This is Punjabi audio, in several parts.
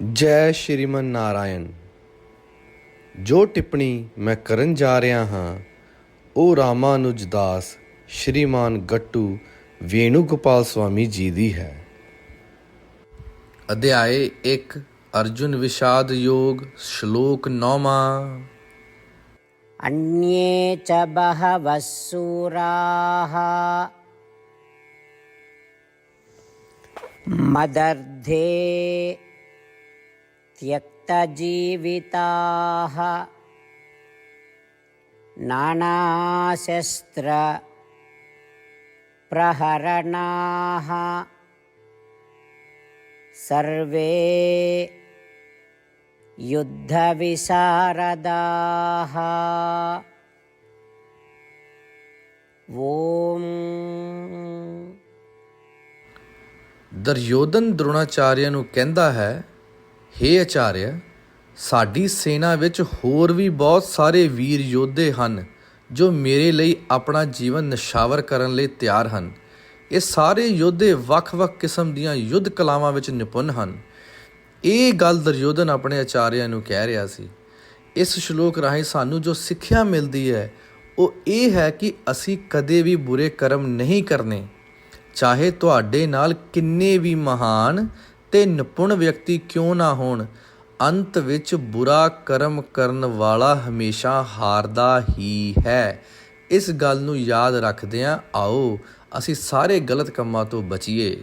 ਜੈ ਸ਼੍ਰੀਮਨ ਨਾਰਾਇਣ, ਜੋ ਟਿੱਪਣੀ ਮੈਂ ਕਰਨ ਜਾ ਰਿਹਾ ਹਾਂ ਉਹ ਰਾਮਾਨੁਜ ਦਾਸ ਸ਼੍ਰੀਮਾਨ ਗੱਟੂ ਵੇਣੂ ਗੋਪਾਲ ਸਵਾਮੀ ਜੀ ਦੀ ਹੈ। ਅਧਿਆਏ 1 ਅਰਜੁਨ ਵਿਸ਼ਾਦ ਯੋਗ ਸ਼ਲੋਕ 9ਵਾਂ ਅਨ੍ਯੇ ਚ ਬਹਵਸੂਰਾਹ। ਮਦਰਧੇ त्यक्तजीविताः नानाशस्त्रप्रहरणाः सर्वे युद्धविशारदाः ॐ ਦਰਯੋਧਨ ਦ੍ਰੋਣਾਚਾਰਿਆ ਨੂੰ ਕਹਿੰਦਾ ਹੈ हे ਆਚਾਰਿਆ ਸਾਡੀ ਸੈਨਾ ਵਿੱਚ ਹੋਰ ਵੀ ਬਹੁਤ ਸਾਰੇ ਵੀਰ ਯੋਧੇ ਹਨ, ਜੋ ਮੇਰੇ ਲਈ ਆਪਣਾ ਜੀਵਨ ਨਿਸ਼ਾਵਰ ਕਰਨ ਲਈ ਤਿਆਰ ਹਨ। ਇਹ ਸਾਰੇ ਯੋਧੇ ਵੱਖ-ਵੱਖ ਕਿਸਮ ਦੀਆਂ ਯੁੱਧ ਕਲਾਵਾਂ ਵਿੱਚ ਨਿਪੁੰਨ ਹਨ। ਇਹ ਗੱਲ ਦਰਯੋਧਨ ਆਪਣੇ ਆਚਾਰਿਆਂ ਨੂੰ ਕਹਿ ਰਿਹਾ ਸੀ। ਇਸ ਸ਼ਲੋਕ ਰਾਹੀਂ ਸਾਨੂੰ ਜੋ ਸਿੱਖਿਆ ਮਿਲਦੀ ਹੈ, ਉਹ ਇਹ ਹੈ ਕਿ ਅਸੀਂ ਕਦੇ ਵੀ ਬੁਰੇ ਕਰਮ ਨਹੀਂ ਕਰਨੇ। ਚਾਹੇ ਤੁਹਾਡੇ ਨਾਲ ਕਿੰਨੇ ਵੀ ਮਹਾਨ ਤੇ ਨਿਪੁੰਨ ਵਿਅਕਤੀ ਕਿਉਂ ਨਾ ਹੋਣ ਅੰਤ ਵਿੱਚ ਬੁਰਾ ਕਰਮ ਕਰਨ ਵਾਲਾ ਹਮੇਸ਼ਾ ਹਾਰਦਾ ਹੀ ਹੈ ਇਸ ਗੱਲ ਨੂੰ ਯਾਦ ਰੱਖਦਿਆਂ ਆਓ ਅਸੀਂ ਸਾਰੇ ਗਲਤ ਕੰਮਾਂ ਤੋਂ ਬਚੀਏ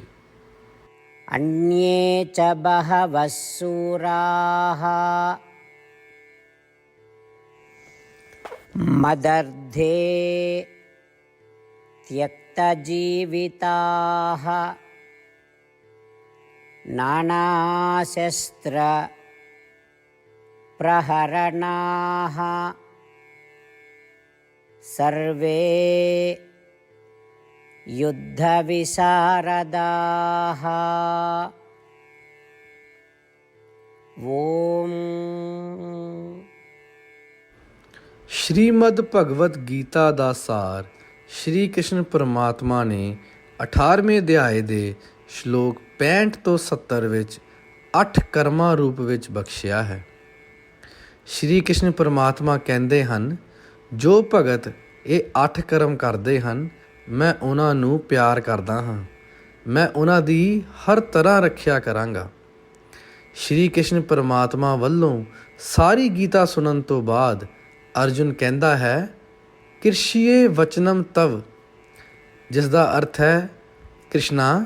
अन्ये च बहवः सूराः मदर्धे त्यक्तजीविताः नानाशस्त्रप्रहरणाः सर्वे युद्धविशारदाः ॐ ਸ਼੍ਰੀਮਦ ਭਗਵਤ ਗੀਤਾ ਦਾ ਸਾਰ ਸ਼੍ਰੀ ਕ੍ਰਿਸ਼ਨ ਪਰਮਾਤਮਾ ਨੇ 18ਵੇਂ ਅਧਿਆਏ ਦੇ ਸ਼ਲੋਕ 65 ਤੋਂ 70 ਵਿੱਚ ਅੱਠ ਕਰਮਾਂ ਰੂਪ ਵਿੱਚ ਬਖਸ਼ਿਆ ਹੈ। ਸ਼੍ਰੀ ਕ੍ਰਿਸ਼ਨ ਪਰਮਾਤਮਾ ਕਹਿੰਦੇ ਹਨ, ਜੋ ਭਗਤ ਇਹ ਅੱਠ ਕਰਮ ਕਰਦੇ ਹਨ, ਮੈਂ ਉਹਨਾਂ ਨੂੰ ਪਿਆਰ ਕਰਦਾ ਹਾਂ। ਮੈਂ ਉਹਨਾਂ ਦੀ ਹਰ ਤਰ੍ਹਾਂ ਰੱਖਿਆ ਕਰਾਂਗਾ। ਸ਼੍ਰੀ ਕ੍ਰਿਸ਼ਨ ਪਰਮਾਤਮਾ ਵੱਲੋਂ ਸਾਰੀ ਗੀਤਾ ਸੁਣਨ ਤੋਂ ਬਾਅਦ ਅਰਜੁਨ ਕਹਿੰਦਾ ਹੈ, ਕਿਰਸ਼ੀਏ ਵਚਨਮ ਤਵ ਜਿਸ ਦਾ ਅਰਥ ਹੈ, ਕ੍ਰਿਸ਼ਨਾ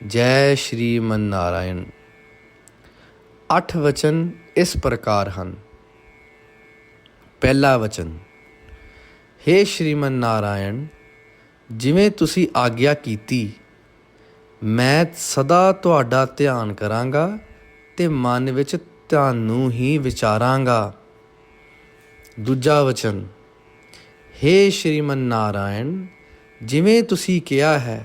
ਜੈ ਸ਼੍ਰੀ ਮਨ ਨਾਰਾਇਣ ਅੱਠ ਵਚਨ ਇਸ ਪ੍ਰਕਾਰ ਹਨ। ਪਹਿਲਾ ਵਚਨ हे ਸ਼੍ਰੀਮਨ ਨਾਰਾਇਣ ਜਿਵੇਂ ਤੁਸੀਂ ਆਗਿਆ ਕੀਤੀ, ਮੈਂ ਸਦਾ ਤੁਹਾਡਾ ਧਿਆਨ ਕਰਾਂਗਾ ਤੇ ਮਨ ਵਿੱਚ ਤੁਹਾਨੂੰ ਹੀ ਵਿਚਾਰਾਂਗਾ। ਦੂਜਾ ਵਚਨ हे ਸ਼੍ਰੀਮਨ ਨਾਰਾਇਣ ਜਿਵੇਂ ਤੁਸੀਂ ਕਿਹਾ ਹੈ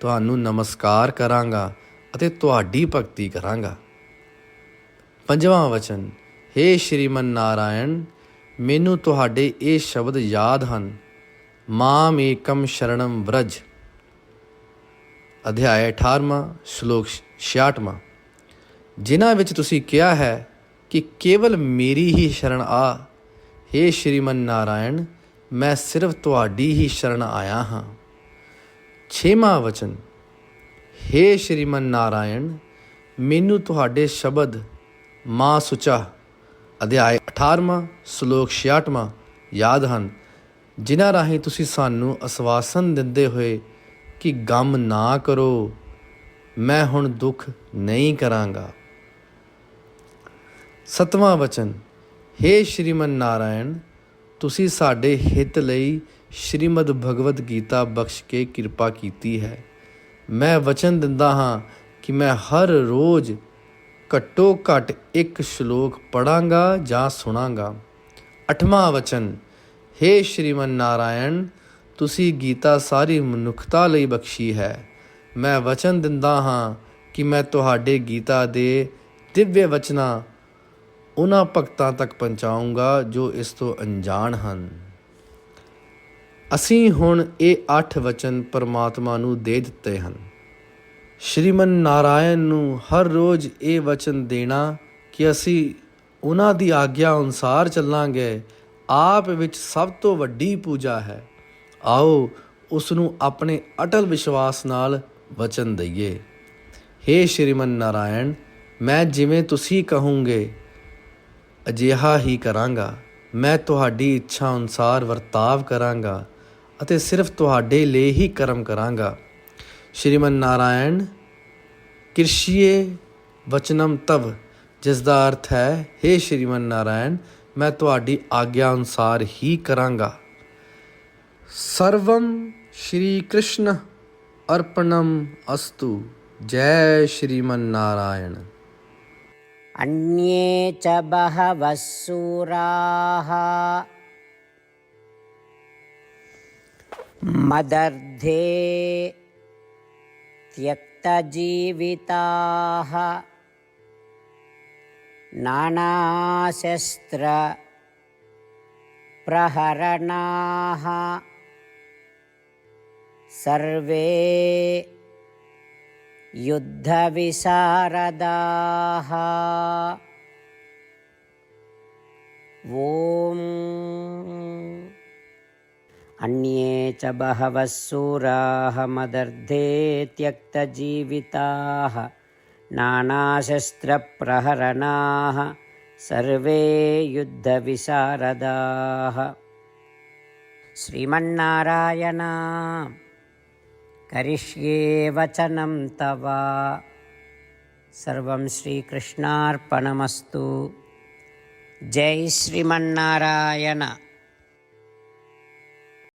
ਤੁਹਾਨੂੰ ਨਮਸਕਾਰ ਕਰਾਂਗਾ ਅਤੇ ਤੁਹਾਡੀ ਭਗਤੀ ਕਰਾਂਗਾ। ਪੰਜਵਾਂ ਵਚਨ हे ਸ਼੍ਰੀਮਨ ਨਾਰਾਇਣ, ਮੈਨੂੰ ਤੁਹਾਡੇ ਇਹ ਸ਼ਬਦ ਯਾਦ ਹਨ। ਮਾਮ ਏਕਮ ਸ਼ਰਣਮ ਵਰਜ। ਅਧਿਆਇ 18ਵਾਂ ਸ਼ਲੋਕ 66ਵਾਂ ਜਿਨ੍ਹਾਂ ਵਿੱਚ ਤੁਸੀਂ ਕਿਹਾ ਹੈ ਕਿ ਕੇਵਲ ਮੇਰੀ ਹੀ ਸ਼ਰਨ ਆ हे ਸ਼੍ਰੀਮਨ ਨਾਰਾਇਣ, ਮੈਂ ਸਿਰਫ ਤੁਹਾਡੀ ਹੀ ਸ਼ਰਨ ਆਇਆ ਹਾਂ। ਛੇਵਾਂ ਵਚਨ हे ਸ਼੍ਰੀਮਨ ਨਾਰਾਇਣ, ਮੈਨੂੰ ਤੁਹਾਡੇ ਸ਼ਬਦ ਮਾਂ ਸੁਚਾ, ਅਧਿਆਇ 18ਵਾਂ ਸ਼ਲੋਕ 66ਵਾਂ ਯਾਦ ਹਨ, ਜਿਨ੍ਹਾਂ ਰਾਹੀਂ ਤੁਸੀਂ ਸਾਨੂੰ ਅਸਵਾਸਨ ਦਿੰਦੇ ਹੋਏ ਕਿ ਗਮ ਨਾ ਕਰੋ, ਮੈਂ ਹੁਣ ਦੁੱਖ ਨਹੀਂ ਕਰਾਂਗਾ। ਸਤਵਾਂ ਵਚਨ हे ਸ਼੍ਰੀਮਨ ਨਾਰਾਇਣ, ਤੁਸੀਂ ਸਾਡੇ ਹਿੱਤ ਲਈ ਸ਼੍ਰੀਮਦ ਭਗਵਦ ਗੀਤਾ ਬਖਸ਼ ਕੇ ਕਿਰਪਾ ਕੀਤੀ ਹੈ। ਮੈਂ ਵਚਨ ਦਿੰਦਾ ਹਾਂ ਕਿ ਮੈਂ ਹਰ ਰੋਜ਼ ਘੱਟੋ ਘੱਟ ਇੱਕ ਸ਼ਲੋਕ ਪੜਾਂਗਾ ਜਾਂ ਸੁਣਾਂਗਾ। ਅਠਵਾਂ ਵਚਨ हे ਸ਼੍ਰੀਮਨ ਨਾਰਾਇਣ, ਤੁਸੀਂ ਗੀਤਾ ਸਾਰੀ ਮਨੁੱਖਤਾ ਲਈ ਬਖਸ਼ੀ ਹੈ। ਮੈਂ ਵਚਨ ਦਿੰਦਾ ਹਾਂ ਕਿ ਮੈਂ ਤੁਹਾਡੇ ਗੀਤਾ ਦੇ ਦਿਵਯ ਵਚਨਾਂ ਉਹਨਾਂ ਭਗਤਾਂ ਤੱਕ ਪਹੁੰਚਾਊਂਗਾ ਜੋ ਇਸ ਤੋਂ ਅਣਜਾਣ ਹਨ। ਅਸੀਂ ਹੁਣ ਇਹ ਅੱਠ ਵਚਨ ਪਰਮਾਤਮਾ ਨੂੰ ਦੇ ਦਿੱਤੇ ਹਨ। ਸ਼੍ਰੀਮਨ ਨਾਰਾਇਣ ਨੂੰ ਹਰ ਰੋਜ਼ ਇਹ ਵਚਨ ਦੇਣਾ ਕਿ ਅਸੀਂ ਉਹਨਾਂ ਦੀ ਆਗਿਆ ਅਨੁਸਾਰ ਚੱਲਾਂਗੇ। ਆਪ ਵਿੱਚ ਸਭ ਤੋਂ ਵੱਡੀ ਪੂਜਾ ਹੈ। ਆਓ ਉਸ ਨੂੰ ਆਪਣੇ ਅਟਲ ਵਿਸ਼ਵਾਸ ਨਾਲ ਵਚਨ ਦਈਏ। हे ਸ਼੍ਰੀਮਨ ਨਾਰਾਇਣ, ਮੈਂ ਜਿਵੇਂ ਤੁਸੀਂ ਕਹੋਗੇ, ਅਜਿਹਾ ਹੀ ਕਰਾਂਗਾ। ਮੈਂ ਤੁਹਾਡੀ ਇੱਛਾ ਅਨੁਸਾਰ ਵਰਤਾਵ ਕਰਾਂਗਾ। ਅਤੇ ਸਿਰਫ ਤੁਹਾਡੇ ਲਈ ਹੀ ਕਰਮ ਕਰਾਂਗਾ ਸ਼੍ਰੀਮਨ ਨਾਰਾਇਣ ਕਿਰਸ਼ੀਏ ਵਚਨਮ ਤਵ ਜਿਸ ਦਾ ਅਰਥ ਹੈ हे ਸ਼੍ਰੀਮਨ ਨਾਰਾਇਣ ਮੈਂ ਤੁਹਾਡੀ ਆਗਿਆ ਅਨੁਸਾਰ ਹੀ ਕਰਾਂਗਾ ਸਰਵਮ ਸ਼੍ਰੀ ਕ੍ਰਿਸ਼ਨ ਅਰਪਣਮ ਅਸਤੂ ਜੈ ਸ਼੍ਰੀਮਨ ਨਾਰਾਇਣ अन्ये च बहवः सूराः मदर्धे त्यक्तजीविताः नानाशस्त्रप्रहरणाः सर्वे युद्धविशारदाः। ॐ अन्ये च बहवः सूराः मदर्धे त्यक्तजीविताः नानाशस्त्रप्रहरणाः सर्वे युद्धविशारदाः श्रीमन्नारायणा करिष्ये वचनं तव सर्वं श्रीकृष्णार्पणमस्तु जय श्रीमन्नारायण